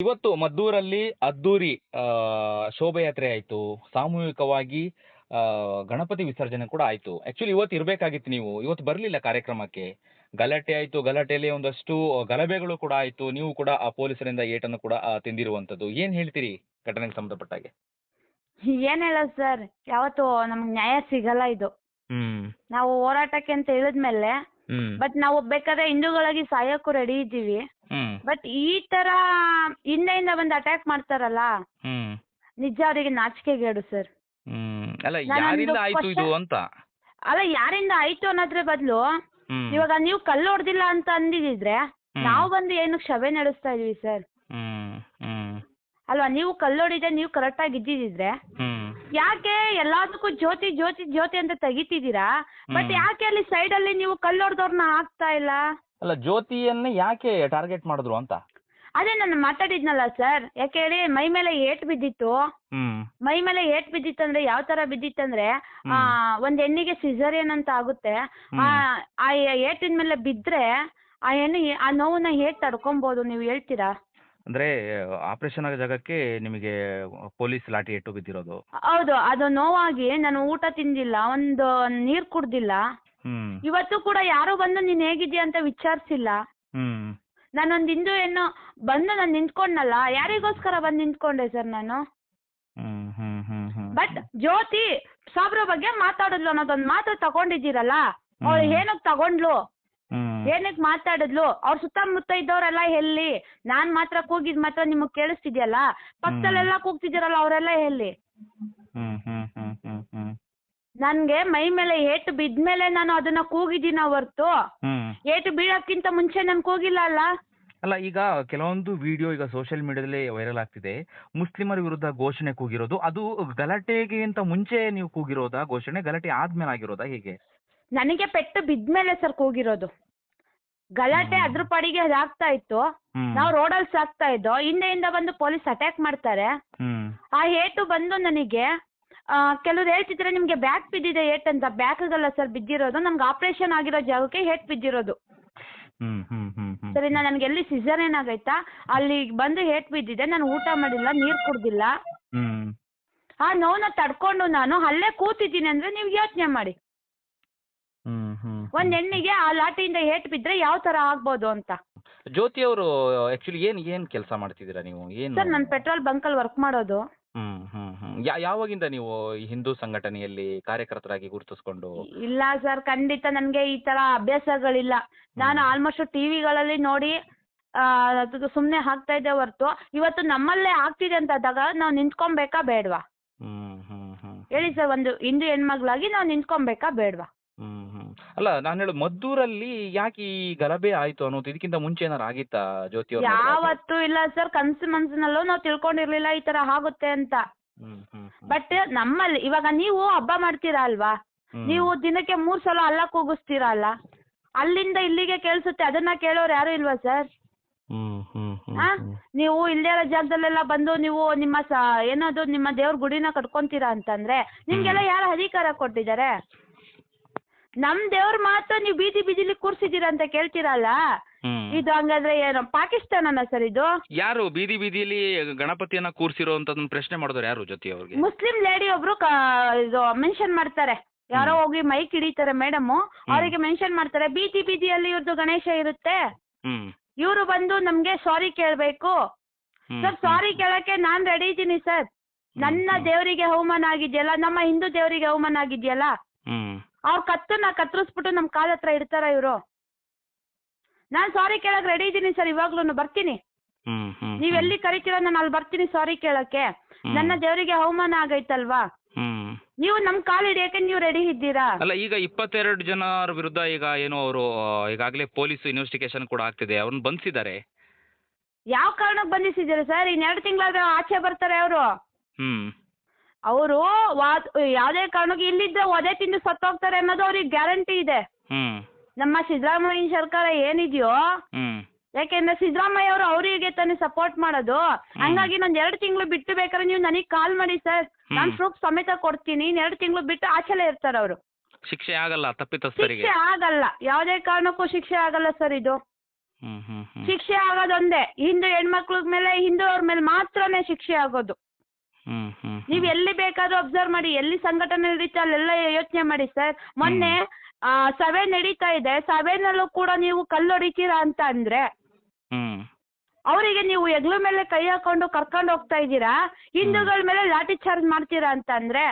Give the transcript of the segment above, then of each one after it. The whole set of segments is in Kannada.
ಇವತ್ತು ಮದ್ದೂರಲ್ಲಿ ಅದ್ದೂರಿ ಆ, ಶೋಭಾಯಾತ್ರೆ ಆಯಿತು. ಸಾಮೂಹಿಕವಾಗಿ ಆ, ಗಣಪತಿ ವಿಸರ್ಜನೆ ಕೂಡ ಆಯಿತು. ಆ್ಯಕ್ಚುಲಿ ಇವತ್ತು ಇರಬೇಕಾಗಿತ್ತು ನೀವು. ಇವತ್ತು ಬರಲಿಲ್ಲ ಕಾರ್ಯಕ್ರಮಕ್ಕೆ. ಗಲಾಟೆ ಆಯಿತು. ಗಲಾಟೆಯಲ್ಲಿ ಒಂದಷ್ಟು ಗಲಭೆಗಳು ಕೂಡ ಆಯಿತು. ನೀವು ಕೂಡ ಆ ಪೊಲೀಸರಿಂದ ಏಟನ್ನು ಕೂಡ ತಿಂದಿರುವಂತದ್ದು ತಿಂದಿರುವಂಥದ್ದು. ಏನು ಹೇಳ್ತೀರಿ ಘಟನೆಗೆ ಸಂಬಂಧಪಟ್ಟಾಗೆ ಏನ್ ಹೇಳೋದು ಸರ್ ಯಾವತ್ತು ನಮ್ಗೆ ನ್ಯಾಯ ಸಿಗಲ್ಲ ಇದು. ನಾವು ಹೋರಾಟಕ್ಕೆ ಅಂತ ಹೇಳಿದ್ಮೇಲೆ ಹ್ಮ್. ಬಟ್ ನಾವು ಬೇಕಾದ್ರೆ ಹಿಂದೂಗಳಾಗಿ ಸಾಯೋಕ್ಕೂ ರೆಡಿ ಇದ್ದೀವಿ. ಹ್ಮ್. ಬಟ್ ಈ ತರ ಹಿಂದೆಯಿಂದ ಬಂದು ಅಟ್ಯಾಕ್ ಮಾಡ್ತಾರಲ್ಲ? ಹ್ಮ್. ನಿಜ ಅವರಿಗೆ ನಾಚಿಕೆಗೇಡು ಸರ್ ಹ್ಮ್. ಅಲ್ಲ ಯಾರಿಂದ ಆಯ್ತು ಇದು ಅಂತ? ಅಲ್ಲ ಯಾರಿಂದ ಆಯ್ತು ಅನ್ನೋದ್ರ ಬದಲು ಹ್ಮ್. ಇವಾಗ ನೀವು ಕಲ್ಲು ಹೊಡೆದಿಲ್ಲ ಅಂತ ಅಂದಿದ್ರೆ ಹ್ಮ್. ನಾವು ಬಂದು ಏನು ಶವೆ ನಡೆಸ್ತಾ ಇದೀವಿ ಸರ್ ಹ್ಮ್. ಹ್ಮ್. ಅಲ್ವಾ ನೀವು ಕಲ್ಲು ಹೊಡಿದೆ ನೀವು ಕರೆಕ್ಟಾಗಿ ಇದ್ದಿದ್ರೆ ಹ್ಮ್. ಯಾಕೆ ಎಲ್ಲದಕ್ಕೂ ಜ್ಯೋತಿ ಜ್ಯೋತಿ ಜ್ಯೋತಿ ಅಂತ ತೆಗಿತಿದ್ದೀರಾ? ಬಟ್ ಯಾಕೆ ಅಲ್ಲಿ ಸೈಡ್ ಅಲ್ಲಿ ನೀವು ಕಲ್ಲೊಡ್ದವ್ರನ್ನ ಹಾಕ್ತಾ ಇಲ್ಲ? ಅಲ್ಲ ಜ್ಯೋತಿಯನ್ನ ಯಾಕೆ ಟಾರ್ಗೆಟ್ ಮಾಡಿದ್ರು ಅಂತ? ಅದೇ ನಾನು ಮಾತಾಡಿದ್ನಲ್ಲ ಸರ್ ಯಾಕೆ ಹೇಳಿ ಮೈ ಮೇಲೆ ಏಟ್ ಬಿದ್ದಿತ್ತು. ಹ್ಮ್. ಮೈ ಮೇಲೆ ಏಟ್ ಬಿದ್ದಿತ್ತಂದ್ರೆ ಯಾವ ತರ ಬಿದ್ದಿತ್ತಂದ್ರೆ ಆ ಒಂದ್ ಹೆಣ್ಣಿಗೆ ಸಿಸರಿಯನ್ ಅಂತ ಆಗುತ್ತೆ. ಆ ಆ ಏಟಿನ ಮೇಲೆ ಬಿದ್ರೆ ಆ ಹೆಣ್ಣಿಗೆ ಆ ನೋವನ್ನ ಹೇಗ್ ತಡ್ಕೊಬಹುದು ನೀವು ಹೇಳ್ತೀರಾ? ಅಂದ್ರೆ ಆಪರೇಷನ್ ಆಗೋ ಜಾಗಕ್ಕೆ ನಿಮಗೆ ಪೊಲೀಸ್ ಲಾಠಿ ಏಟು ಬಿದ್ದಿರೋದು. ಹೌದು ಅದು ನೋವಾಗಿ ನಾನು ಊಟ ತಿಂದಿಲ್ಲ ಒಂದು ನೀರ್ ಕುಡ್ದಿಲ್ಲ. ಹ್ಮ್. ಇವತ್ತು ಕೂಡ ಯಾರು ಬಂದು ನೀನ್ ಹೇಗಿದ್ಯಾ ಅಂತ ವಿಚಾರಿಸಿಲ್ಲ. ಹ್ಮ್. ನಾನೊಂದು ಹಿಂದೂ ಹೆಣ್ಣು ಬಂದು ನಾನು ನಿಂತ್ಕೊಂಡಲ್ಲ ಯಾರಿಗೋಸ್ಕರ ಬಂದು ನಿಂತ್ಕೊಂಡೆ ಸರ್ ನಾನು? ಹ್ಮ್ ಹ್ಮ್ ಹ್ಮ್ ಹ್ಮ್ ಬಟ್ ಜ್ಯೋತಿ ಸಾಬ್ರ ಬಗ್ಗೆ ಮಾತಾಡಿದ್ಲು ಅನ್ನೋದೊಂದು ಮಾತು ತಗೊಂಡಿದ್ದೀರಲ್ಲ? ಅವಳು ಏನಕ್ ಏನಕ್ಕೆ ತಗೊಂಡ್ಲು ಹ್ಮ್. ಏನಕ್ಕೆ ಮಾತಾಡಿದ್ಲು? ಅವ್ರ ಸುತ್ತಮುತ್ತ ಇದ್ದವ್ರೆಲ್ಲ ಎಲ್ಲಿ ನಾನ್ ಮಾತ್ರ ಕೂಗಿದ್ ಮಾತ್ರ ನಿಮಗ್ ಕೇಳಿಸ್ತಿದ್ಯಲ್ಲ? ಪಕ್ಕದಲ್ಲೆಲ್ಲ ಕೂಗ್ತಿದ್ದೀರಲ್ಲ ಅವರೆಲ್ಲ ಎಲ್ಲಿ ನನ್ಗೆ ಮೈ ಮೇಲೆ ಏಟು ಬಿದ್ಮೇಲೆ ನಾನು ಅದನ್ನ ಕೂಗಿದ್ದೀನ ಹೊರ್ತು? ಏಟು ಬೀಳಕ್ಕಿಂತ ಮುಂಚೆ ನಾನು ಕೂಗಿಲ್ಲ ಅಲ್ಲ? ಅಲ್ಲ ಈಗ ಕೆಲವೊಂದು ವಿಡಿಯೋ ಈಗ ಸೋಷಿಯಲ್ ಮೀಡಿಯಾದಲ್ಲಿ ವೈರಲ್ ಆಗ್ತಿದೆ. ಮುಸ್ಲಿಮರ ವಿರುದ್ಧ ಘೋಷಣೆ ಕೂಗಿರೋದು. ಅದು ಗಲಾಟೆಗಿಂತ ಮುಂಚೆ ನೀವು ಕೂಗಿರೋದಾ? ಘೋಷಣೆ ಗಲಾಟೆ ಆದ್ಮೇಲೆ ಆಗಿರೋದಾ? ಹೇಗೆ? ನನಗೆ ಪೆಟ್ಟು ಬಿದ್ಮೇಲೆ ಸರ್ ಕೂಗಿರೋದು. ಗಲಾಟೆ. ಅದ್ರ ಪಾಡಿಗೆ ಅದಾಗ್ತಾ ಇತ್ತು. ನಾವು ರೋಡಲ್ಲಿ ಸಾಕ್ತಾ ಇದ್ದೋ ಹಿಂದೆಯಿಂದ ಬಂದು ಪೊಲೀಸ್ ಅಟ್ಯಾಕ್ ಮಾಡ್ತಾರೆ. ಆ ಏಟು ಬಂದು ನನಗೆ ಕೆಲವ್ರು ಹೇಳ್ತಿದ್ರೆ ನಿಮ್ಗೆ ಬ್ಯಾಕ್ ಬಿದ್ದಿದೆ ಏಟ್ ಅಂತ. ಬ್ಯಾಕ್ಗಲ್ಲ ಸರ್ ಬಿದ್ದಿರೋದು. ನಮ್ಗೆ ಆಪರೇಷನ್ ಆಗಿರೋ ಜಾಗಕ್ಕೆ ಏಟ್ ಬಿದ್ದಿರೋದು. ಸರಿ ನಾನು ನನಗೆ ಎಲ್ಲಿ ಸಿಸರ್ ಏನಾಗೈತಾ? ಅಲ್ಲಿ ಬಂದು ಏಟ್ ಬಿದ್ದಿದೆ. ನಾನು ಊಟ ಮಾಡಿಲ್ಲ ನೀರು ಕುಡ್ದಿಲ್ಲ. ಆ ನೋವನ್ನ ತಡ್ಕೊಂಡು ನಾನು ಅಲ್ಲೇ ಕೂತಿದ್ದೀನಿ ಅಂದ್ರೆ ನೀವು ಯೋಚನೆ ಮಾಡಿ. ಹ್ಮ್ ಹ್ಮ್ ಒಂದ್ ಹೆಣ್ಣಿಗೆ ಆ ಲಾಟಿಯಿಂದ ಏಟ್ ಬಿದ್ರೆ ಯಾವ ತರ ಆಗ್ಬೋದು ಅಂತ. ಜ್ಯೋತಿ ಅವರು ಆಕ್ಚುಲಿ ಏನ್ ಏನ್ ಕೆಲಸ ಮಾಡ್ತಿದ್ದೀರಾ ನೀವು? ಏನು ಸರ್ ನಾನು ಪೆಟ್ರೋಲ್ ಅಲ್ಲಿ ವರ್ಕ್ ಮಾಡೋದು. ಹ್ಮ್ ಹ್ಮ್ ಹ್ಮ್. ಯಾ- ಯಾವಾಗಿಂದ ನೀವು ಈ ಹಿಂದೂ ಸಂಘಟನೆಯಲ್ಲಿ ಕಾರ್ಯಕರ್ತರಾಗಿ ಗುರುತಿಸ್ಕೊಂಡು? ಇಲ್ಲ ಸರ್ ಖಂಡಿತ ನನ್ಗೆ ಈ ತರ ಅಭ್ಯಾಸಗಳಿಲ್ಲ. ನಾನು ಆಲ್ಮೋಸ್ಟ್ ಟಿವಿಗಳಲ್ಲಿ ನೋಡಿ ಸುಮ್ಮನೆ ಹಾಕ್ತಾ ಇದ್ದೆ ಹೊರ್ತು. ಇವತ್ತು ನಮ್ಮಲ್ಲೇ ಆಗ್ತಿದೆ ಅಂತ ಆದಾಗ ನಾವು ನಿಂತ್ಕೊಬೇಕಾ ಬೇಡ್ವಾ? ಹ್ಮ್ ಹ್ಮ್ ಹ್ಮ್. ಹೇಳಿ ಸರ್ ಒಂದು ಹಿಂದೂ ಹೆಣ್ಮಗ್ಳಾಗಿ ನಾವು ನಿಂತ್ಕೊಬೇಕಾ ಬೇಡವಾ? ಅಲ್ಲ ನಾನು ಹೇಳು ಮದ್ದೂರಲ್ಲಿ ಯಾಕೆ ಈ ಗಲಭೆ ಆಯ್ತು ಅನ್ನೋದು ಇದಕ್ಕಿಂತ ಮುಂಚೆ ಏನಾರು ಆಗಿತ್ತಾ ಜ್ಯೋತಿ ಅವ್ರ ಯಾವತ್ತೂ ಇಲ್ಲ ಸರ್ ಕನ್ಸು ಮನ್ಸಿನಲ್ಲೂ ನಾವು ತಿಳ್ಕೊಂಡಿರ್ಲಿಲ್ಲ ಈ ತರ ಆಗುತ್ತೆ ಅಂತ. ಹ್ಮ್ ಹ್ಮ್ ಹ್ಮ್. ಬಟ್ ನಮ್ಮಲ್ಲಿ ಇವಾಗ ನೀವು ಹಬ್ಬ ಮಾಡ್ತೀರಾ ಅಲ್ವಾ? ನೀವು ದಿನಕ್ಕೆ ಮೂರ್ ಸಲ ಅಲ್ಲ ಕೂಗಿಸ್ತೀರಾ ಅಲ್ಲ? ಅಲ್ಲಿಂದ ಇಲ್ಲಿಗೆ ಕೇಳಿಸುತ್ತೆ ಅದನ್ನ ಕೇಳೋರು ಯಾರು ಇಲ್ವಾ ಸರ್? ಹ್ಮ್ ಹ್ಮ್ ಹ್ಮ್ ಆ? ಹ್ಮ್. ನೀವು ಇಲ್ಲೇ ಇರೋ ಜಾಗದಲ್ಲೆಲ್ಲ ಬಂದು ನೀವು ನಿಮ್ಮ ಏನಾದ್ರು ಏನದು ನಿಮ್ಮ ದೇವ್ರ ಗುಡಿನ ಕಟ್ಕೊಂತೀರಾ ಅಂತಂದ್ರೆ ನಿಮ್ಗೆಲ್ಲ ಯಾರು ಅಧಿಕಾರ ಕೊಟ್ಟಿದ್ದಾರೆ? ನಮ್ ದೇವ್ರ ಮಾತ್ರ ನೀವು ಬೀದಿ ಬೀದಿಲಿ ಕೂರ್ಸಿದೀರ ಅಂತ ಕೇಳ್ತೀರಲ್ಲ? ಇದು ಹಂಗಾದ್ರೆ ಏನು ಪಾಕಿಸ್ತಾನನ ಸರ್ ಇದು? ಯಾರು ಬೀದಿ ಬೀದಿಲಿ ಗಣಪತಿಯನ್ನ ಕೂರ್ಸಿರೋ ಅಂತ ಪ್ರಶ್ನೆ ಮಾಡಿದ್ರು ಯಾರು ಜೊತೆ ಅವ್ರಿಗೆ? ಮುಸ್ಲಿಂ ಲೇಡಿ ಒಬ್ರು ಕ ಇದು ಮೆನ್ಷನ್ ಮಾಡ್ತಾರೆ. ಯಾರೋ ಹೋಗಿ ಮೈಕ್ ಹಿಡಿತಾರೆ ಮೇಡಮ್. ಅವರಿಗೆ ಮೆನ್ಷನ್ ಮಾಡ್ತಾರೆ ಬೀದಿ ಬೀದಿಯಲ್ಲಿ ಇವ್ರದ್ದು ಗಣೇಶ ಇರುತ್ತೆ. ಹ್ಮ್. ಇವರು ಬಂದು ನಮ್ಗೆ ಸಾರಿ ಕೇಳ್ಬೇಕು. ಹ್ಮ್, ಸರ್ ಸಾರಿ ಕೇಳಕ್ಕೆ ನಾನ್ ರೆಡಿ ಇದ್ದೀನಿ ಸರ್. ನನ್ನ ದೇವರಿಗೆ ಅವಮಾನ ಆಗಿದೆಯಲ್ಲ ನಮ್ಮ ಹಿಂದೂ ದೇವರಿಗೆ ಅವಮಾನ ಆಗಿದೆಯಲ್ಲ? ಹ್ಮ್. ಅವ್ರ ಕತ್ತನ್ನ ಕತ್ತರಿಸ್ಬಿಟ್ಟು ನಮ್ಮ ಕಾಲ್ ಹತ್ರ ಇಡ್ತಾರ ಇವರು. ನಾನ್ ಸಾರಿ ಕೇಳಕ್ ರೆಡಿ ಇದ್ದೀನಿ ಸರ್ ಇವಾಗ್ಲೂ ಬರ್ತೀನಿ. ಹ್ಮ್ ಹ್ಮ್ ನೀವ್ ಎಲ್ಲಿ ಕರಿತೀರಾ ನಾನು ಅಲ್ಲಿ ಬರ್ತೀನಿ ಸಾರಿ ಕೇಳಕ್ಕೆ. ನನ್ನ ದೇವರಿಗೆ ಅವಮಾನ ಆಗೈತಲ್ವಾ? ಹ್ಮ್. ನೀವು ನಮ್ ಕಾಲ್ ಹಿಡಿಯಕ್ಕೆ ನೀವು ರೆಡಿ ಇದ್ದೀರಾ? ಅಲ್ಲ ಈಗ ಇಪ್ಪತ್ತೆರಡು ಜನರ ವಿರುದ್ಧ ಈಗ ಏನು ಅವರು ಈಗಾಗಲೇ ಪೊಲೀಸ್ ಇನ್ವೆಸ್ಟಿಗೇಷನ್ ಕೂಡ ಆಗ್ತಿದೆ. ಅವ್ರನ್ನ ಬಂಧಿಸಿದ್ದಾರೆ. ಯಾವ ಕಾರಣಕ್ಕೆ ಬಂಧಿಸಿದ್ದೀರಾ ಸರ್ ಇನ್ನೆರಡು ತಿಂಗಳಾದ್ರೆ ಆಚೆ ಬರ್ತಾರೆ ಅವರು. ಹ್ಮ್. ಅವರು ಯಾವುದೇ ಕಾರಣಕ್ಕೂ ಇಲ್ಲಿದ್ರೆ ಒದೆ ತಿಂದು ಸತ್ತೋಗ್ತಾರೆ ಅನ್ನೋದು ಅವ್ರಿಗೆ ಗ್ಯಾರಂಟಿ ಇದೆ. ನಮ್ಮ ಸಿದ್ದರಾಮಯ್ಯ ಸರ್ಕಾರ ಏನಿದೆಯೋ ಯಾಕೆಂದ್ರೆ ಸಿದ್ದರಾಮಯ್ಯ ಅವರು ಅವರಿಗೆ ತಾನೇ ಸಪೋರ್ಟ್ ಮಾಡೋದು. ಹಂಗಾಗಿ ನಾನು ಎರಡು ತಿಂಗಳು ಬಿಟ್ಟು ಬೇಕಾದ್ರೆ ನೀವು ನನಗೆ ಕಾಲ್ ಮಾಡಿ ಸರ್ ನಾನು. ಪ್ರೂಫ್ ಸಮೇತ ಕೊಡ್ತೀನಿ. ಇನ್ನು ಎರಡು ತಿಂಗಳು ಬಿಟ್ಟು ಆಚೆಲೆ ಇರ್ತಾರೆ ಅವರು. ಶಿಕ್ಷೆ ಆಗಲ್ಲ ತಪ್ಪಿತಸ್ಥರಿಗೆ. ಶಿಕ್ಷೆ ಆಗಲ್ಲ. ಯಾವುದೇ ಕಾರಣಕ್ಕೂ ಶಿಕ್ಷೆ ಆಗಲ್ಲ ಸರ್ ಇದು. ಶಿಕ್ಷೆ ಆಗೋದೊಂದೇ. ಹಿಂದೂ ಹೆಣ್ಮಕ್ಳ ಮೇಲೆ ಹಿಂದೂ ಅವ್ರ ಮೇಲೆ ಮಾತ್ರನೇ ಶಿಕ್ಷೆ ಆಗೋದು. ನೀವ್ ಎಲ್ಲಿ ಬೇಕಾದ್ರೂ ಅಬ್ಸರ್ವ್ ಮಾಡಿ ಎಲ್ಲಿ ಸಂಘಟನೆ ನಡೀತಾ ಅಲ್ಲೆಲ್ಲ ಯೋಚನೆ ಮಾಡಿ ಸರ್ ಮೊನ್ನೆ ಆ, ಸಭೆ ನಡೀತಾ ಇದೆ. ಸಭೆನಲ್ಲೂ ಕೂಡ ನೀವು ಕಲ್ಲು ಹೊಡಿತೀರಾ ಅಂತ ಅಂದ್ರೆ ಅವರಿಗೆ ನೀವು ಹೆಗ್ಲ ಮೇಲೆ ಕೈ ಹಾಕೊಂಡು ಕರ್ಕೊಂಡು ಹೋಗ್ತಾ ಇದ್ದೀರಾ? ಹಿಂದೂಗಳ ಮೇಲೆ ಲಾಠಿ ಚಾರ್ಜ್ ಮಾಡ್ತೀರಾ ಅಂತ ಅಂದ್ರೆ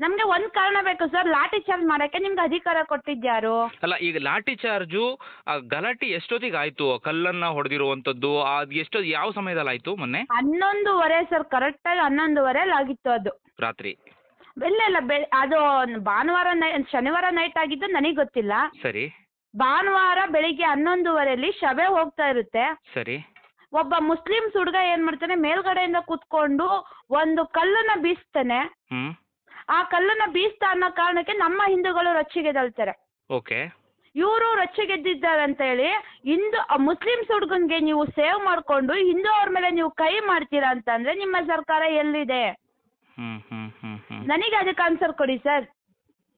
ನಮ್ಗೆ ಒಂದ್ ಕಾರಣ ಬೇಕು ಸರ್ ಲಾಠಿ ಚಾರ್ಜ್ ಮಾಡಕ್ಕೆ ನಿಮ್ಗೆ ಅಧಿಕಾರ ಕೊಟ್ಟಿದ್ಯಾರು? ಅಲ್ಲ ಈಗ ಲಾಠಿ ಚಾರ್ಜು ಆ ಗಲಾಟೆ ಎಷ್ಟೊತ್ತಿಗೆ ಆಯ್ತು? ಕಲ್ಲನ್ನ ಹೊಡೆದಿರುವಂತದ್ದು ಅದು ಎಷ್ಟು ಯಾವ ಸಮಯದಲ್ಲಿ ಆಯ್ತು ಮೊನ್ನೆ? ಹನ್ನೊಂದುವರೆ ಸರ್ ಕರೆಕ್ಟಾಗಿ ಹನ್ನೊಂದುವರೆಲಿ ಆಗಿತ್ತು ಅದು. ರಾತ್ರಿ. ಇಲ್ಲ ಇಲ್ಲ ಬೆ ಅದು ಭಾನುವಾರ ನೈ ಶನಿವಾರ ನೈಟ್ ಆಗಿದ್ದು ನನಗೆ ಗೊತ್ತಿಲ್ಲ. ಸರಿ. ಭಾನುವಾರ ಬೆಳಿಗ್ಗೆ ಹನ್ನೊಂದುವರೆಲಿ ಶಬೆ ಹೋಗ್ತಾ ಇರುತ್ತೆ. ಸರಿ. ಒಬ್ಬ ಮುಸ್ಲಿಮ್ಸ್ ಹುಡುಗ ಏನ್ ಮಾಡ್ತಾನೆ ಮೇಲ್ಗಡೆಯಿಂದ ಕೂತ್ಕೊಂಡು ಒಂದು ಕಲ್ಲನ್ನ ಬೀಸ್ತಾನೆ. ಹ್ಮ್. ಆ ಕಲ್ಲನ್ನ ಬೀಸ್ತಾ ಅನ್ನೋ ಕಾರಣಕ್ಕೆ ನಮ್ಮ ಹಿಂದೂಗಳು ರೊಚ್ಚಿಗೆದಳ್ತಾರೆ ಓಕೆ. ಇವರು ರೊಚ್ಚಿಗೆದ್ದಿದ್ದಾರೆ ಅಂತ ಹೇಳಿ ಹಿಂದೂ ಮುಸ್ಲಿಂ ಮುಸ್ಲಿಮ್ಸ್ ಹುಡುಗನ್ಗೆ ನೀವು ಸೇವ್ ಮಾಡ್ಕೊಂಡು ಹಿಂದೂ ಅವ್ರ ಮೇಲೆ ನೀವು ಕೈ ಮಾಡ್ತೀರಾ ಅಂತಂದ್ರೆ ನಿಮ್ಮ ಸರ್ಕಾರ ಎಲ್ಲಿದೆ? ನನಗೆ ಅದಕ್ಕೆ ಆನ್ಸರ್ ಕೊಡಿ ಸರ್.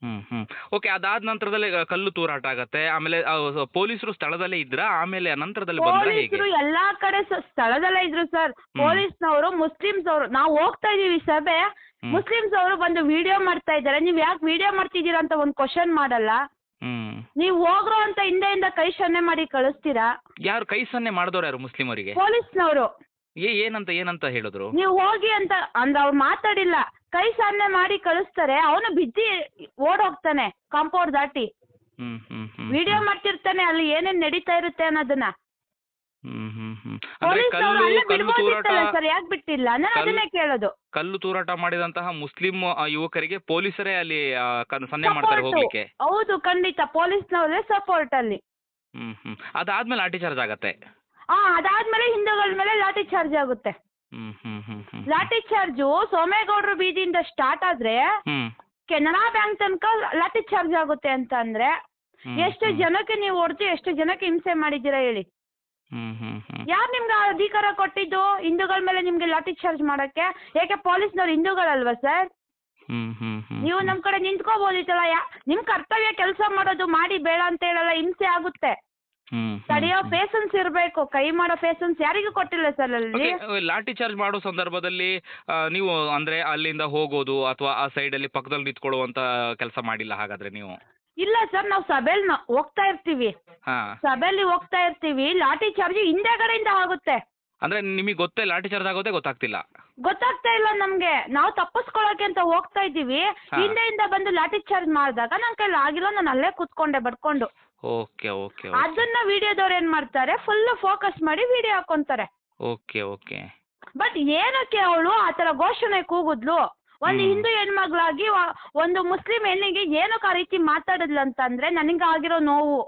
ಹ್ಮ್ ಹ್ಮ್. ಓಕೆ ಅದಾದ ನಂತರದಲ್ಲಿ ಕಲ್ಲು ತೂರಾಟ ಆಗತ್ತೆ. ಆಮೇಲೆ ಪೊಲೀಸರು ಸ್ಥಳದಲ್ಲೇ ಇದ್ರಾ? ಆಮೇಲೆ ನಂತರದಲ್ಲಿ ಬಂದ್ರ ಹೇಗೆ? ಪೊಲೀಸರು ಎಲ್ಲಾ ಕಡೆ ಸ- ಸ್ಥಳದಲ್ಲೇ ಇದ್ರು ಸರ್. ಪೊಲೀಸ್ನವರು ಮುಸ್ಲಿಮ್ಸ್ ಅವರು. ನಾವು ಹೋಗ್ತಾ ಇದೀವಿ ಸಭೆ. ಮುಸ್ಲಿಮ್ಸ್ ಅವರು ಬಂದು ವಿಡಿಯೋ ಮಾಡ್ತಾ ಇದ್ದಾರೆ. ನೀವ್ ಯಾಕೆ ವಿಡಿಯೋ ಮಾಡ್ತಿದ್ದೀರಾ ಅಂತ ಒಂದು ಕ್ವಶನ್ ಮಾಡಲ್ಲ. ನೀವ್ ನೀವು ಹೋಗ್ರೋ ಅಂತ ಹಿಂದೆಯಿಂದ ಕೈ ಸನ್ನೆ ಮಾಡಿ ಕಳಿಸ್ತೀರಾ? ಯಾರು ಕೈ ಸನ್ನೆ ಮಾಡಿದವ್ರು ಯಾರು ಮುಸ್ಲಿಮರಿಗೆ? ಪೊಲೀಸ್ನವರು. ಏ ಏನಂತ ಏನಂತ ಹೇಳಿದ್ರು? ನೀವು ಹೋಗಿ ಅಂತ ಅಂದ್ರೆ ಅವ್ರು ಮಾತಾಡಿಲ್ಲ. ಕೈ ಸನ್ನೆ ಮಾಡಿ ಕಳಿಸ್ತಾರೆ. ಅವನು ಬಿದ್ದಿ ಓಡ್ ಹೋಗ್ತಾನೆ ಕಾಂಪೌಂಡ್ ದಾಟಿ ವಿಡಿಯೋ ಮಾಡ್ತಿರ್ತಾನೆ ಅಲ್ಲಿ ಏನೇನ್ ನಡೀತಾ ಇರುತ್ತೆ ಅನ್ನೋದನ್ನ. ಸರ್ ಯಾಕೆ ಬಿಟ್ಟಿಲ್ಲ? ನಾನು ಅದನ್ನೇ ಕೇಳೋದು. ಕಲ್ಲು ತೂರಾಟ ಮಾಡಿದಂತಹ ಮುಸ್ಲಿಂ ಯುವಕರಿಗೆ ಪೊಲೀಸರೇ ಅಲ್ಲಿ ಸನ್ನೆ ಮಾಡ್ತಾರೆ. ಹೋಗ್ಲಿಕ್ಕೆ. ಹೌದು ಖಂಡಿತ. ಪೊಲೀಸ್ನವರೇ ಸಪೋರ್ಟ್ ಅಲ್ಲಿ. ಹ್ಮ್ ಹ್ಮ್. ಅದಾದ್ಮೇಲೆ ಲಾಠಿ ಚಾರ್ಜ್ ಆಗತ್ತೆ. ಆ ಅದಾದ್ಮೇಲೆ ಹಿಂದೂಗಳ ಮೇಲೆ ಲಾಠಿ ಚಾರ್ಜ್ ಆಗುತ್ತೆ. ಹ್ಮ್ ಹ್ಮ್ ಹ್ಮ್ ಹ್ಮ್ ಲಾಠಿ ಚಾರ್ಜು ಸೋಮೇಗೌಡರು ಬೀದಿಯಿಂದ ಸ್ಟಾರ್ಟ್ ಆದ್ರೆ ಹ್ಮ್. ಕೆನರಾ ಬ್ಯಾಂಕ್ ತನಕ ಲಾಠಿ ಚಾರ್ಜ್ ಆಗುತ್ತೆ ಅಂತ ಅಂದ್ರೆ ಹ್ಮ್ ಎಷ್ಟು ಹ್ಮ್. ಜನಕ್ಕೆ ನೀವು ಹೊಡೆದು ಎಷ್ಟು ಜನಕ್ಕೆ ಹಿಂಸೆ ಮಾಡಿದ್ದೀರಾ ಹೇಳಿ. ಹ್ಮ್ ಹ್ಮ್ ಹ್ಮ್. ಯಾರು ನಿಮ್ಗೆ ಆ ಅಧಿಕಾರ ಕೊಟ್ಟಿದ್ದು ಹಿಂದೂಗಳ ಮೇಲೆ ನಿಮ್ಗೆ ಲಾಠಿ ಚಾರ್ಜ್ ಮಾಡಕ್ಕೆ? ಯಾಕೆ ಪೊಲೀಸ್ನವ್ರು ಹಿಂದೂಗಳಲ್ವಾ ಸರ್? ಹ್ಮ್ ಹ್ಮ್ ಹ್ಮ್ ನೀವು ನಮ್ ಕಡೆ ನಿಂತ್ಕೋಬೋದಿತ್ತಲ್ಲ ಯಾ ನಿಮ್ ಕರ್ತವ್ಯ ಕೆಲಸ ಮಾಡೋದು ಮಾಡಿ ಬೇಡ ಅಂತ ಹೇಳಲ್ಲ ಹಿಂಸೆ ಆಗುತ್ತೆ. ತಡೆಯೋ. ಪೇಷನ್ಸ್ ಇರಬೇಕು. ಕೈ ಮಾಡೋ ಪೇಷನ್ಸ್ ಯಾರಿಗೂ ಕೊಟ್ಟಿಲ್ಲ ಸರ್ ಅಲ್ಲಿ. ಲಾಠಿ ಚಾರ್ಜ್ ಮಾಡೋ ಸಂದರ್ಭದಲ್ಲಿ ಆ, ನೀವು ಅಂದ್ರೆ ಅಲ್ಲಿಂದ ಹೋಗೋದು ಅಥವಾ ಆ ಸೈಡ್ ಅಲ್ಲಿ ಪಕ್ಕದಲ್ಲಿ ನಿಂತ್ಕೊಳ್ಳುವಂತ ಕೆಲಸ ಮಾಡಿಲ್ಲ ಹಾಗಾದ್ರೆ ನೀವು? ಇಲ್ಲ ಸರ್ ನಾವು ಸಭೆಲ್ ಹೋಗ್ತಾ ಇರ್ತೀವಿ. ಹಾ. ಸಭೆಯಲ್ಲಿ ಹೋಗ್ತಾ ಇರ್ತೀವಿ. ಲಾಠಿ ಚಾರ್ಜ್ ಹಿಂದೆಗಡೆಯಿಂದ ಆಗುತ್ತೆ. ಅಂದ್ರೆ ನಿಮಗೆ ಗೊತ್ತೇ ಲಾಠಿ ಚಾರ್ಜ್ ಆಗೋದೇ ಗೊತ್ತಾಗ್ತಿಲ್ಲ? ಗೊತ್ತಾಗ್ತಾ ಇಲ್ಲ ನಮ್ಗೆ. ನಾವು ತಪ್ಪಿಸ್ಕೊಳಕ್ಕೆ ಅಂತ ಹೋಗ್ತಾ ಇದ್ದೀವಿ. ಹಾ. ಹಿಂದೆಯಿಂದ ಬಂದು ಲಾಠಿ ಚಾರ್ಜ್ ಮಾಡಿದಾಗ ನನ್ನ ಕೈಲಿ ಆಗಿಲ್ಲ ನಾನು ಅಲ್ಲೇ ಕೂತ್ಕೊಂಡೆ ಬಡ್ಕೊಂಡು. ಓಕೆ ಓಕೆ ಅದನ್ನ ವಿಡಿಯೋದವ್ರು ಏನ್ ಮಾಡ್ತಾರೆ? ಫುಲ್ ಫೋಕಸ್ ಮಾಡಿ ವಿಡಿಯೋ ಹಾಕೊಂತಾರೆ. ಓಕೆ ಓಕೆ ಬಟ್ ಏನಕ್ಕೆ ಅವಳು ಆ ತರ ಘೋಷಣೆ ಕೂಗಿದ್ಲು? ಒಂದು ಹಿಂದೂ ಹೆಣ್ಮಗಳಾಗಿ ಒಂದು ಮುಸ್ಲಿಂ ಹೆಣ್ಣಿಗೆ ಏನಕ್ಕೆ ಆ ರೀತಿ ಮಾತಾಡಿದ್ಲು ಅಂತಂದ್ರೆ ನನಗೆ ಆಗಿರೋ ನೋವು.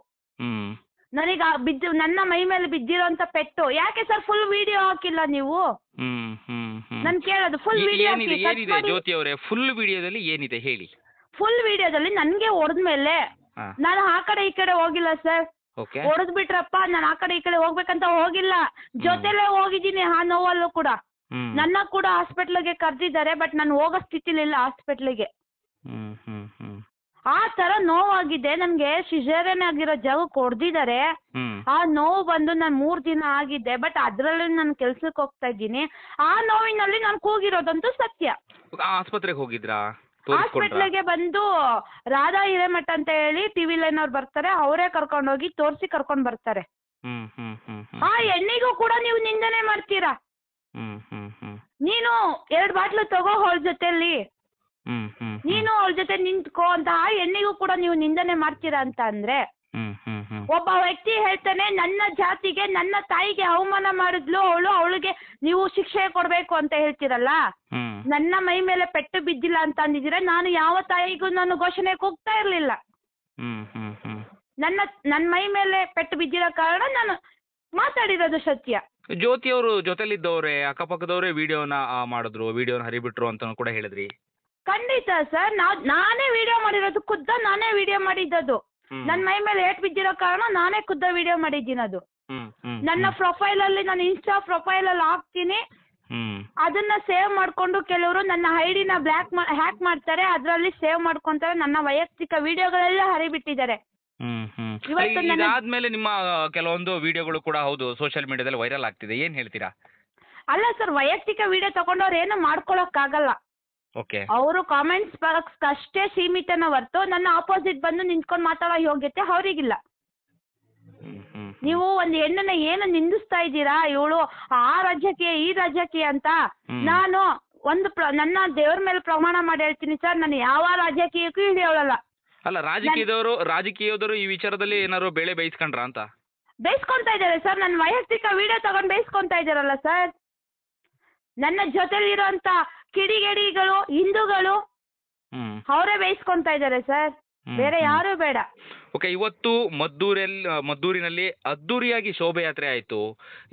ನನಗೆ ಬಿದ್ದು ನನ್ನ ಮೈ ಮೇಲೆ ಬಿದ್ದಿರೋಂತ ಪೆಟ್ಟು. ಯಾಕೆ ಸರ್ ಫುಲ್ ವಿಡಿಯೋ ಹಾಕಿಲ್ಲ ನೀವು? ನಾನು ಕೇಳೋದು ಫುಲ್ ವಿಡಿಯೋ ಏನಿದೆ ಜ್ಯೋತಿ ಅವರೇ? ಫುಲ್ ವಿಡಿಯೋದಲ್ಲಿ ಏನಿದೆ ಹೇಳಿ. ಫುಲ್ ವಿಡಿಯೋದಲ್ಲಿ ನನಗೆ ಹೊಡೆದ್ಮೇಲೆ ಹಾ. ನಾನು ಆ ಕಡೆ ಈ ಕಡೆ ಹೋಗಿಲ್ಲ ಸರ್. ಓಕೆ ಹೊಡೆದ್ ಬಿಟ್ರಪ್ಪ ನಾನು ಆ ಕಡೆ ಈ ಕಡೆ ಹೋಗ್ಬೇಕಂತ ಹೋಗಿಲ್ಲ. ಜೊತೆಲೇ ಹೋಗಿದ್ದೀನಿ ಆ ನೋವಲ್ಲೂ ಕೂಡ. ಹ್ಮ್. ನನ್ನ ಕೂಡ ಹಾಸ್ಪಿಟ್ಲಿಗೆ ಕರೆದಿದ್ದಾರೆ ಬಟ್ ನಾನು ಹೋಗೋ ಸ್ಥಿತಿಲಿಲ್ಲ ಹಾಸ್ಪಿಟ್ಲಿಗೆ. ಹ್ಮ್ ಹ್ಮ್ ಹ್ಮ್. ಆ ತರ ನೋವಾಗಿದೆ. ನನಗೆ ಸಿಜೇರಿಯನ್ ಆಗಿರೋ ಜಾಗಕ್ಕೆ ಹೊಡೆದಿದ್ದಾರೆ ಹ್ಮ್. ಆ ನೋವು ಬಂದು ನಾನು ಮೂರ್ ದಿನ ಆಗಿದೆ ಬಟ್ ಅದರಲ್ಲಿ ನಾನು ಕೆಲ್ಸಕ್ಕೆ ಹೋಗ್ತಾ ಇದ್ದೀನಿ. ಆ ನೋವಿನಲ್ಲಿ ನಾನು ಕೂಗಿರೋದಂತೂ ಸತ್ಯ. ಆಸ್ಪತ್ರೆಗೆ ಹೋಗಿದ್ರಾ? ಹಾಸ್ಪಿಟ್ಲಿಗೆ ಬಂದು ರಾಧಾ ಹಿರೇಮಠ ಅಂತ ಹೇಳಿ ಟಿವಿ ಲೈನ್ ಅವ್ರು ಬರ್ತಾರೆ ಅವರೇ ಕರ್ಕೊಂಡೋಗಿ ತೋರಿಸಿ ಕರ್ಕೊಂಡು ಬರ್ತಾರೆ. ಹ್ಮ್ ಹ್ಮ್ ಹ್ಮ್ ಹ್ಮ್ ಆ ಎಣ್ಣೆಗೂ ಕೂಡ ನೀವು ನಿಂದನೆ ಮಾಡ್ತೀರಾ? ಹ್ಮ್ ಹ್ಮ್ ಹ್ಮ್. ನೀನು ಎರಡು ಬಾಟ್ಲು ತಗೋ ಅವಳ ಜೊತೆಲಿ. ಹ್ಮ್ ಹ್ಮ್ ನೀನು ಅವಳ ಜೊತೆ ನಿಂತ್ಕೋ ಅಂತ ಆ ಹೆಣ್ಣಿಗೂ ಕೂಡ ನೀವು ನಿಂದನೆ ಮಾಡ್ತೀರಾ ಅಂತ ಅಂದ್ರೆ ಹ್ಮ್ ಹ್ಮ್ ಹ್ಮ್. ಒಬ್ಬ ವ್ಯಕ್ತಿ ಹೇಳ್ತಾನೆ ನನ್ನ ಜಾತಿಗೆ ನನ್ನ ತಾಯಿಗೆ ಅವಮಾನ ಮಾಡಿದ್ಲು ಅವಳು ಅವಳಿಗೆ ನೀವು ಶಿಕ್ಷೆ ಕೊಡಬೇಕು ಅಂತ ಹೇಳ್ತೀರಲ್ಲ? ಹ್ಮ್ ನನ್ನ ಮೈ ಮೇಲೆ ಪೆಟ್ಟು ಬಿದ್ದಿಲ್ಲ ಅಂತ ಅಂದಿದ್ರೆ ನಾನು ಯಾವ ತಾಯಿಗೂ ನಾನು ಘೋಷಣೆ ಕೂಗ್ತಾ ಇರಲಿಲ್ಲ. ನನ್ನ ನನ್ನ ಮೈ ಮೇಲೆ ಪೆಟ್ಟು ಬಿದ್ದಿರೋ ಕಾರಣ ನಾನು ಮಾತಾಡಿರೋದು ಸತ್ಯ. ಜ್ಯೋತಿ ಅವರು ಜೊತೆಲಿದ್ದವ್ರೆ ಅಕ್ಕಪಕ್ಕದವರೇ ವಿಡಿಯೋನ ಮಾಡಿದ್ರು ವಿಡಿಯೋನ ಹರಿಬಿಟ್ರು ಅಂತ ಕೂಡ ಹೇಳಿದ್ರಿ. ಖಂಡಿತ ಸರ್ ನಾವ್ ನಾನೇ ವಿಡಿಯೋ ಮಾಡಿರೋದು ಖುದ್ದ ನಾನೇ ವಿಡಿಯೋ ಮಾಡಿದ್ದದು. ನನ್ನ ಮೈ ಮೇಲೆ ಏಟ್ ಬಿದ್ದಿರೋ ಕಾರಣ ನಾನೇ ಖುದ್ದ ವಿಡಿಯೋ ಮಾಡಿದ್ದೀನಿ ಅದು ನನ್ನ ಪ್ರೊಫೈಲ್ ಅಲ್ಲಿ ನಾನು ಇನ್ಸ್ಟಾ ಪ್ರೊಫೈಲ್ ಅಲ್ಲಿ ಹಾಕ್ತೀನಿ. ಅದನ್ನ ಸೇವ್ ಮಾಡ್ಕೊಂಡು ಕೆಲವರು ನನ್ನ ಐಡಿನ ಬ್ಲಾಕ್ ಹ್ಯಾಕ್ ಮಾಡ್ತಾರೆ ಅದರಲ್ಲಿ ಸೇವ್ ಮಾಡ್ಕೊಂತಾರೆ ನನ್ನ ವೈಯಕ್ತಿಕ ವಿಡಿಯೋಗಳೆಲ್ಲ ಹರಿಬಿಟ್ಟಿದ್ದಾರೆ. ಇವತ್ತು ನನ್ನ ಇದಾದ್ಮೇಲೆ ನಿಮ್ಮ ಕೆಲವೊಂದು ವಿಡಿಯೋಗಳು ಕೂಡ ಹೌದು ಸೋಷಿಯಲ್ ಮೀಡಿಯಾದಲ್ಲಿ ವೈರಲ್ ಆಗ್ತಿದೆ. ಏನ್ ಹೇಳ್ತೀರಾ? ಅಲ್ಲ ಸರ್ ವೈಯಕ್ತಿಕ ವಿಡಿಯೋ ತಗೊಂಡವ್ರು ಏನು ಮಾಡ್ಕೊಳಕ್ಕಾಗಲ್ಲ. ಓಕೆ. ಅವರು ಕಾಮೆಂಟ್ಸ್ ಬಾಕ್ಸ್ ಅಷ್ಟೇ ಸೀಮಿತನ ಹೊರ್ತು ನನ್ನ ಆಪೋಸಿಟ್ ಬಂದು ನಿಂತ್ಕೊಂಡು ಮಾತಾಡೋ ಯೋಗ್ಯತೆ ಅವರಿಗಿಲ್ಲ. ನೀವು ಒಂದು ಹೆಣ್ಣನ್ನ ಏನು ನಿಂದಿಸ್ತಾ ಇದ್ದೀರಾ? ಇವಳು ಆ ರಾಜ್ಯಕ್ಕೆ ಈ ರಾಜ್ಯಕ್ಕೆ ಅಂತ ನಾನು ಒಂದು ಪ್ರ ನನ್ನ ದೇವ್ರ ಮೇಲೆ ಪ್ರಮಾಣ ಮಾಡಿ ಹೇಳ್ತೀನಿ ಸರ್. ನಾನು ಯಾವ ರಾಜಕೀಯಕ್ಕೂ ಹಿಡಿಯೋಳಲ್ಲ ಅಲ್ಲ ರಾಜಕೀಯದವರು ರಾಜಕೀಯದವರು ಈ ವಿಚಾರದಲ್ಲಿ ಏನಾದ್ರು ಬೇಳೆ ಬೇಯಿಸ್ಕೊಂಡ್ರ ಅಂತ? ಬೇಯಿಸ್ಕೊಂತಾ ಇದ್ದಾರೆ ಸರ್. ನನ್ನ ವೈಯಕ್ತಿಕ ವಿಡಿಯೋ ತಗೊಂಡು ಬೇಯಿಸ್ಕೊಂತಾ ಇದ್ದಾರಲ್ಲ ಸರ್. ನನ್ನ ಜೊತೆಲಿರೋಂಥ ಕಿಡಿಗೇಡಿಗಳು ಹಿಂದೂಗಳು ಹ್ಮ್. ಅವರೇ ಬೇಯಿಸ್ಕೊಂತಾ ಇದ್ದಾರೆ ಸರ್. ಬೇರೆ ಯಾರು ಬೇಡ. ಓಕೆ ಇವತ್ತು ಮದ್ದೂರಲ್ಲಿ ಮದ್ದೂರಿನಲ್ಲಿ ಅದ್ದೂರಿಯಾಗಿ ಶೋಭಾಯಾತ್ರೆ ಆಯಿತು.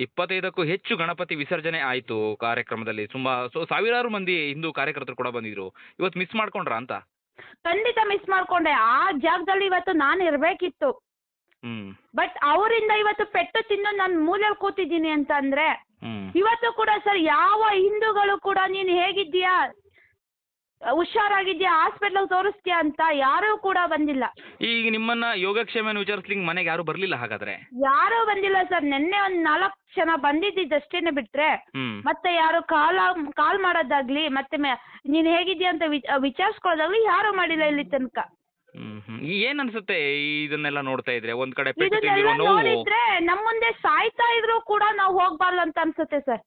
ಇಪ್ಪತ್ತೈದಕ್ಕೂ ಹೆಚ್ಚು ಗಣಪತಿ ವಿಸರ್ಜನೆ ಆಯಿತು ಕಾರ್ಯಕ್ರಮದಲ್ಲಿ. ತುಂಬಾ ಸೊ ಸಾವಿರಾರು ಮಂದಿ ಹಿಂದೂ ಕಾರ್ಯಕರ್ತರು ಕೂಡ ಬಂದಿದ್ರು. ಇವತ್ತು ಮಿಸ್ ಮಾಡ್ಕೊಂಡ್ರ ಅಂತ? ಖಂಡಿತ ಮಿಸ್ ಮಾಡ್ಕೊಂಡೆ. ಆ ಜಾಗದಲ್ಲಿ ಇವತ್ತು ನಾನು ಇರಬೇಕಿತ್ತು. ಬಟ್ ಅವರಿಂದ ಇವತ್ತು ಪೆಟ್ಟು ತಿಂದು ನಾನು ಮೂಲೆ ಕೂತಿದ್ದೀನಿ ಅಂತ ಅಂದ್ರೆ ಇವತ್ತು ಕೂಡ ಸರ್ ಯಾವ ಹಿಂದೂಗಳು ಕೂಡ ನೀನ್ ಹೇಗಿದ್ದೀಯಾ? ಹುಷಾರಾಗಿದ್ಯಾ ಹಾಸ್ಪಿಟ್ಲಿಗೆ ತೋರಿಸ್ತೀಯಾ ಅಂತ ಯಾರು ಕೂಡ ಬಂದಿಲ್ಲ. ಈಗ ನಿಮ್ಮನ್ನ ಯೋಗಕ್ಷೇಮನ ವಿಚಾರಿಸ್ಲಿಕ್ಕೆ ಮನೆಗೆ ಯಾರು ಬರ್ಲಿಲ್ಲ ಹಾಗಾದ್ರೆ? ಯಾರು ಬಂದಿಲ್ಲ ಸರ್ ನಿನ್ನೆ ಒಂದ್ ನಾಲ್ಕು ಜನ ಬಂದಿದ್ದಷ್ಟೇನೆ ಬಿಟ್ರೆ. ಹ್ಮ್. ಮತ್ತೆ ಯಾರು ಕಾಲ್ ಕಾಲ್ ಮಾಡೋದಾಗ್ಲಿ ಮತ್ತೆ ಮೆ- ನೀನ್ ಹೇಗಿದ್ಯಾ ಅಂತ ವಿಚ್- ವಿಚಾರಿಸ್ಕೊಳ್ಳೋದಾಗ್ಲಿ ಯಾರು ಮಾಡಿಲ್ಲ ಇಲ್ಲಿ ತನಕ. ಹ್ಮ್ ಹ್ಮ್. ಈ ಏನ್ ಅನ್ಸುತ್ತೆ ಇದನ್ನೆಲ್ಲ ನೋಡ್ತಾ ಇದ್ರೆ? ಒಂದ್ ಕಡೆ ಪೆಟ್ಟು ಇದನ್ನೆಲ್ಲ ತಿಂದಿರೋ ನೋವು. ನೋಡಿದ್ರೆ ನಮ್ ಮುಂದೆ ಸಾಯ್ತಾ ಇದ್ರು ಕೂಡ ನಾವು ಹೋಗ್ಬಾರ್ದು ಅಂತ ಅನ್ಸುತ್ತೆ ಸರ್.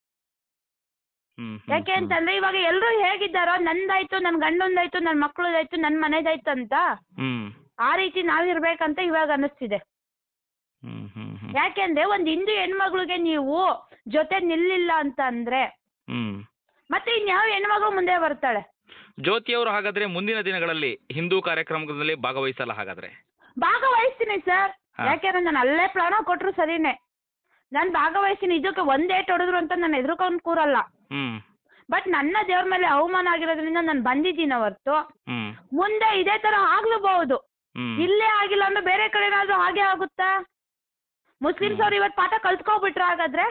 ಯಾಕೆ. ಅಂತಂದ್ರೆ ಇವಾಗ ಎಲ್ಲರೂ ಹೇಗಿದ್ದಾರೋ ನಂದಾಯ್ತು ನನ್ ಗಂಡಂದಾಯ್ತು ನನ್ ಮಕ್ಳದಾಯ್ತು ನನ್ ಮನೆದಾಯ್ತು ಅಂತ ಆ ರೀತಿ ನಾವಿರ್ಬೇಕಂತ ಇವಾಗ ಅನಿಸ್ತಿದೆ ಯಾಕೆಂದ್ರೆ ಒಂದ್ ಹಿಂದೂ ಹೆಣ್ಮಗಳಿಗೆ ನೀವು ಜೊತೆ ನಿಲ್ಲಿಲ್ಲ ಅಂತ ಅಂದ್ರೆ ಮತ್ತೆ ಇನ್ಯಾವ ಹೆಣ್ಮಗಳು ಮುಂದೆ ಬರ್ತಾಳೆ? ಜ್ಯೋತಿ ಅವರು ಹಾಗಾದ್ರೆ ಮುಂದಿನ ದಿನಗಳಲ್ಲಿ ಹಿಂದೂ ಕಾರ್ಯಕ್ರಮದಲ್ಲಿ ಭಾಗವಹಿಸಲ್ಲ ಹಾಗಾದ್ರೆ ಭಾಗವಹಿಸ್ತೀನಿ ಸರ್. ಯಾಕೆಂದ್ರೆ ನಾನು ಅಲ್ಲೇ ಪ್ರಾಣ ಕೊಟ್ರು ಸರಿನೇ. ನಾನು ಭಾಗವಹಿಸ್ತೀನಿ ಇದಕ್ಕೆ ಒಂದೇ ಹೊಡೆದ್ರು ಅಂತ ನಾನು ಎದುರ್ಕೊಂಡು ಕೂರಲ್ಲ. ಬಟ್ ನನ್ನ ದೇವ್ರ ಮೇಲೆ ಅವಮಾನ ಆಗಿರೋದ್ರಿಂದ ನಾನು ಬಂದಿದ್ದೀನಿ ಹೊರ್ತು. ಮುಂದೆ ಇದೇ ತರ ಆಗ್ಲೂಬಹುದು. ಇಲ್ಲೇ ಆಗಿಲ್ಲ ಅಂದ್ರೆ ಬೇರೆ ಕಡೆ ಏನಾದ್ರು ಹಾಗೆ ಆಗುತ್ತಾ? ಮುಸ್ಲಿಮ್ಸ್ ಅವ್ರು ಇವತ್ತು ಪಾಠ ಕಲ್ತ್ಕೊಬಿಟ್ರ ಹಾಗಾದ್ರೆ?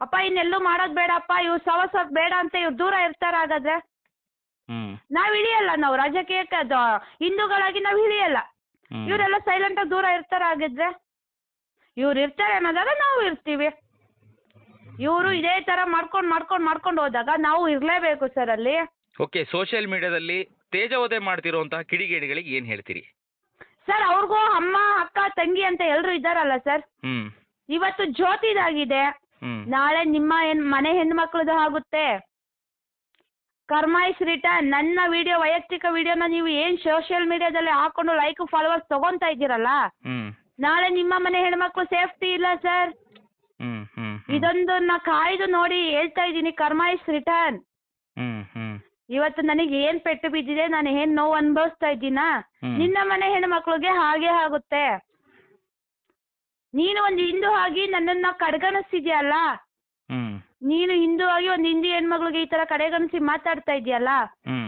ಅಪ್ಪ ಇನ್ನೆಲ್ಲೂ ಮಾಡೋದ್ ಬೇಡಪ್ಪ ಇವ್ರು ಸವಸ ಬೇಡ ಅಂತ ಇವ್ರು ದೂರ ಇರ್ತಾರ ಹಾಗಾದ್ರೆ? ನಾವ್ ಇಳಿಯಲ್ಲ ನಾವು ರಾಜಕೀಯಕ್ಕೆ ಅದು ಹಿಂದೂಗಳಾಗಿ ನಾವ್ ಇಳಿಯಲ್ಲ. ಇವರೆಲ್ಲ ಸೈಲೆಂಟ್ ಆಗಿ ದೂರ ಇರ್ತಾರ ಹಾಗಿದ್ರೆ? ಇವ್ರು ಇರ್ತಾರೆ ಅನ್ನೋದಾದ್ರೆ ನಾವು ಇರ್ತೀವಿ. ಇವರು ಇದೇ ತರ ಮಾಡ್ಕೊಂಡ್ ಮಾಡ್ಕೊಂಡ್ ಮಾಡ್ಕೊಂಡು ಹೋದಾಗ ನಾವು ಇರ್ಲೇಬೇಕು ಸರ್ ಅಲ್ಲಿ. ಓಕೆ ಸೋಷಿಯಲ್ ಮೀಡಿಯಾದಲ್ಲಿ ತೇಜವಧೆ ಮಾಡ್ತಿರುವಂತಹ ಕಿಡಿಗೇಡಿಗಳಿಗೆ ಏನ್ ಹೇಳ್ತೀರಿ? ಸರ್ ಅವ್ರಿಗೂ ಅಮ್ಮ ಅಕ್ಕ ತಂಗಿ ಅಂತ ಎಲ್ರು ಇದ್ದಾರಲ್ಲ ಸರ್ ಹ್ಮ್. ಇವತ್ತು ಜ್ಯೋತಿದಾಗಿದೆ. ಹ್ಮ್. ನಾಳೆ ನಿಮ್ಮ ಹೆಣ್ ಮನೆ ಹೆಣ್ಮಕ್ಳದ್ದು ಆಗುತ್ತೆ. ಕರ್ಮಾಯಿಸ್ ರಿಟರ್ನ್ ನನ್ನ ವಿಡಿಯೋ ವೈಯಕ್ತಿಕ ವಿಡಿಯೋನ ನೀವು ಏನ್ ಸೋಷಿಯಲ್ ಮೀಡಿಯಾದಲ್ಲಿ ಹಾಕೊಂಡು ಲೈಕ್ ಫಾಲೋವರ್ಸ್ ತಗೊಂತ ಇದ್ದೀರಲ್ಲ? ಹ್ಮ್. ನಾಳೆ ನಿಮ್ಮ ಮನೆ ಹೆಣ್ಮಕ್ಳು ಸೇಫ್ಟಿ ಇಲ್ಲ ಸರ್ ಹ್ಮ್ ಹ್ಮ್. ಇದೊಂದನ್ನ ಕಾಯ್ದು ನೋಡಿ ಹೇಳ್ತಾ ಇದ್ದೀನಿ. ಕರ್ಮಾಯಿಸ್ ರಿಟರ್ನ್. ಹ್ಮ್ ಹ್ಮ್. ಇವತ್ತು ನನಗೆ ಏನ್ ಪೆಟ್ಟು ಬಿದ್ದಿದೆ ನಾನು ಏನ್ ನೋವು ಅನುಭವಿಸ್ತಾ ಇದ್ದೀನಾ. ನಿನ್ನ ಮನೆ ಹೆಣ್ಮಕ್ಳಿಗೆ ಹಾಗೆ ಆಗುತ್ತೆ. ನೀನು ಒಂದು ಹಿಂದೂ ಆಗಿ ನನ್ನನ್ನ ಕಡೆಗಣಿಸ್ತಿದ್ಯಲ್ಲ? ಹ್ಮ್. ನೀನು ಹಿಂದೂ ಆಗಿ ಒಂದು ಹಿಂದಿ ಹೆಣ್ಮಕ್ಳಿಗೆ ಈ ತರ ಕಡೆಗಣಿಸಿ ಮಾತಾಡ್ತಾ ಇದೆಯಲ್ಲ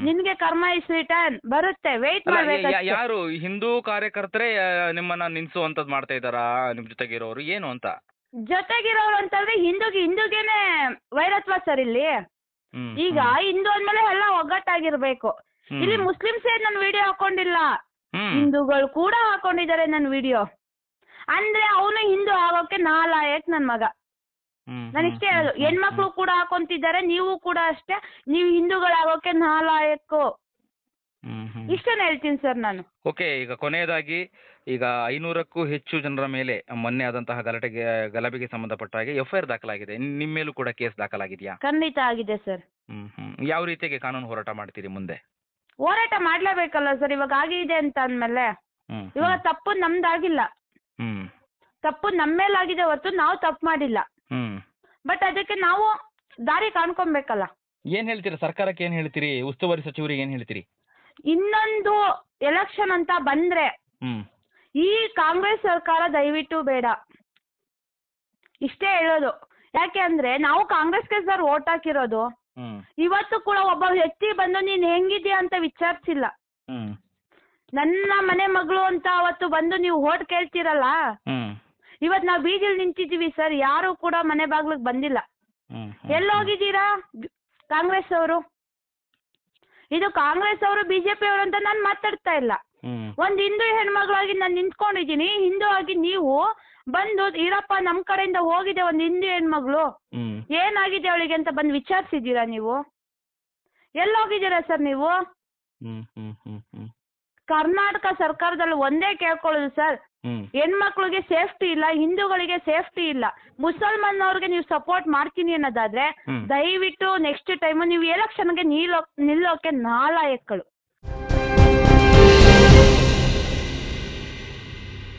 ನಿನ್ಗೆ ಕರ್ಮ ಇಸ್ ರಿಟರ್ನ್ ಬರುತ್ತೆ. ವೇಟ್ ಅಲ್ಲ, ಯಾ- ಯಾ- ಮಾಡ್ಬೇಕು ಯಾರು ಹಿಂದೂ ಕಾರ್ಯಕರ್ತರೇ ಆ, ನಿಮ್ಮನ್ನ ನಿನ್ಸುವಂತದ್ ಮಾಡ್ತಾ ಇದಾರಾ ನಿಮ್ ಜೊತೆಗಿರೋರು? ಏನು ಅಂತ? ಜೊತೆಗಿರೋರು ಅಂತಂದ್ರೆ ಹಿಂದೂಗೆ ಹಿಂದೂಗೇನೆ ವೈರತ್ವ ಸರ್ ಇಲ್ಲಿ. ಈಗ ಹಿಂದೂ ಅಂದ್ಮೇಲೆ ಎಲ್ಲ ಒಗ್ಗಟ್ಟಾಗಿರ್ಬೇಕು. ಇಲ್ಲಿ ಮುಸ್ಲಿಮ್ಸ್ ಏನ್ ನನ್ ವಿಡಿಯೋ ಹಾಕೊಂಡಿಲ್ಲ. ಹಿಂದೂಗಳು ಕೂಡ ಹಾಕೊಂಡಿದ್ದಾರೆ ನನ್ ವಿಡಿಯೋ ಅಂದ್ರೆ ಅವನು ಹಿಂದೂ ಆಗೋಕೆ ನಾಲಾಯಕ್ ನನ್ ಮಗ. ನನ್ ಇಷ್ಟೇ ಹೇಳೋದು ಹೆಣ್ಮಕ್ಳು ಕೂಡ ಹಾಕೊಂತಿದ್ದಾರೆ ನೀವು ಕೂಡ ಅಷ್ಟೇ. ನೀವು ಹಿಂದೂಗಳಾಗೋಕೆ ನಾಲಾಯಕ್ಕು. ಇಷ್ಟನ್ನ ಹೇಳ್ತೀನಿ ಸರ್ ನಾನು. ಓಕೆ ಈಗ ಕೊನೆಯದಾಗಿ ಈಗ ಐನೂರಕ್ಕೂ ಹೆಚ್ಚು ಜನರ ಮೇಲೆ ಮೊನ್ನೆ ಆದಂತಹ ಗಲಾಟೆಗೆ ಗಲಭೆಗೆ ಸಂಬಂಧಪಟ್ಟ ಹಾಗೆ ಎಫ್ ಐ ದಾಖಲಾಗಿದೆ ನಿಮ್ಮ ಮೇಲೂ ಕೂಡ ಕೇಸ್ ದಾಖಲಾಗಿದೆಯಾ? ಖಂಡಿತ ಆಗಿದೆ ಸರ್. ಹ್ಮ್ ಹ್ಮ್. ಯಾವ ರೀತಿಯಾಗಿ ಕಾನೂನು ಹೋರಾಟ ಮಾಡ್ತೀರಿ ಮುಂದೆ? ಹೋರಾಟ ಮಾಡ್ಲೇಬೇಕಲ್ಲ ಸರ್ ಇವಾಗ ಆಗಿದೆ ಅಂತ ಅಂದ್ಮೇಲೆ. ಹ್ಮ್ ಇವಾಗ ತಪ್ಪು ನಮ್ದಾಗಿಲ್ಲ. ಹ್ಮ್. ತಪ್ಪು ನಮ್ಮ ಮೇಲಾಗಿದೆ ಹೊರತು ನಾವು ತಪ್ಪು ಮಾಡಿಲ್ಲ. ಹ್ಮ್. ಬಟ್ ಅದಕ್ಕೆ ನಾವು ದಾರಿ ಕಾಣ್ಕೊಬೇಕಲ್ಲ. ಏನ್ ಹೇಳ್ತೀರಾ? ಸರ್ಕಾರಕ್ಕೆ ಏನ್ ಹೇಳ್ತೀರಿ? ಉಸ್ತುವಾರಿ ಸಚಿವರಿಗೆ ಏನ್ ಹೇಳ್ತೀರಿ? ಇನ್ನೊಂದು ಎಲೆಕ್ಷನ್ ಅಂತ ಬಂದ್ರೆ ಹ್ಮ್. ಈ ಕಾಂಗ್ರೆಸ್ ಸರ್ಕಾರ ದಯವಿಟ್ಟು ಬೇಡ. ಇಷ್ಟೇ ಹೇಳೋದು. ಯಾಕೆ ಅಂದ್ರೆ ನಾವು ಕಾಂಗ್ರೆಸ್ಗೆ ಸರ್ ಓಟ್ ಹಾಕಿರೋದು. ಹ್ಮ್. ಇವತ್ತು ಕೂಡ ಒಬ್ಬ ವ್ಯಕ್ತಿ ಬಂದು ನೀನ್ ಹೆಂಗಿದ್ಯಾ ಅಂತ ವಿಚಾರಿಸಿಲ್ಲ. ಹ್ಮ್. ನನ್ನ ಮನೆ ಮಗಳು ಅಂತ ಅವತ್ತು ಬಂದು ನೀವು ಓಟ್ ಕೇಳ್ತೀರಲ್ಲ? ಇವತ್ ಇವತ್ತು ನಾವು ಬೀದಿಲಿ ನಿಂತಿದ್ದೀವಿ ಸರ್. ಯಾರು ಕೂಡ ಮನೆ ಬಾಗ್ಲಿಗೆ ಬಂದಿಲ್ಲ. ಹ್ಮ್. ಎಲ್ಲಿ ಹೋಗಿದ್ದೀರಾ ಕಾಂಗ್ರೆಸ್ ಅವರು ಇದು ಕಾಂಗ್ರೆಸ್ ಅವರು ಬಿಜೆಪಿ ಅವರು ಅಂತ ನಾನು ಮಾತಾಡ್ತಾ ಇಲ್ಲ. ಒಂದ್ ಹಿಂದೂ ಹೆಣ್ಮಗಳಾಗಿ ನಾನು ನಿಂತ್ಕೊಂಡಿದ್ದೀನಿ. ಹಿಂದೂ ಆಗಿ ನೀವು ಬಂದು ಇರಪ್ಪ ನಮ್ ಕಡೆಯಿಂದ ಹೋಗಿದೆ ಒಂದು ಹಿಂದೂ ಹೆಣ್ಮಗಳು. ಏನಾಗಿದೆ ಅವಳಿಗೆ ಅಂತ ಬಂದು ವಿಚಾರಿಸಿದ್ದೀರಾ ನೀವು? ಎಲ್ಲಿ ಹೋಗಿದ್ದೀರಾ ಸರ್ ನೀವು? ಕರ್ನಾಟಕ ಸರ್ಕಾರದಲ್ಲಿ ಒಂದೇ ಕೇಳ್ಕೊಳ್ಳೋದು ಸರ್. ಹೆಣ್ಮಕ್ಳಿಗೆ ಸೇಫ್ಟಿ ಇಲ್ಲ ಹಿಂದೂಗಳಿಗೆ ಸೇಫ್ಟಿ ಇಲ್ಲ. ಮುಸಲ್ಮಾನ್ ಅವ್ರಿಗೆ ನೀವು ಸಪೋರ್ಟ್ ಮಾಡ್ತೀನಿ ಅನ್ನೋದಾದ್ರೆ ದಯವಿಟ್ಟು ನೆಕ್ಸ್ಟ್ ಟೈಮ್ ನೀವು ಎಲೆಕ್ಷನ್ಗೆ ನಿಲ್ಲೋ ನಿಲ್ಲೋಕೆ ನಾಲಾಯಕ್ಕಳು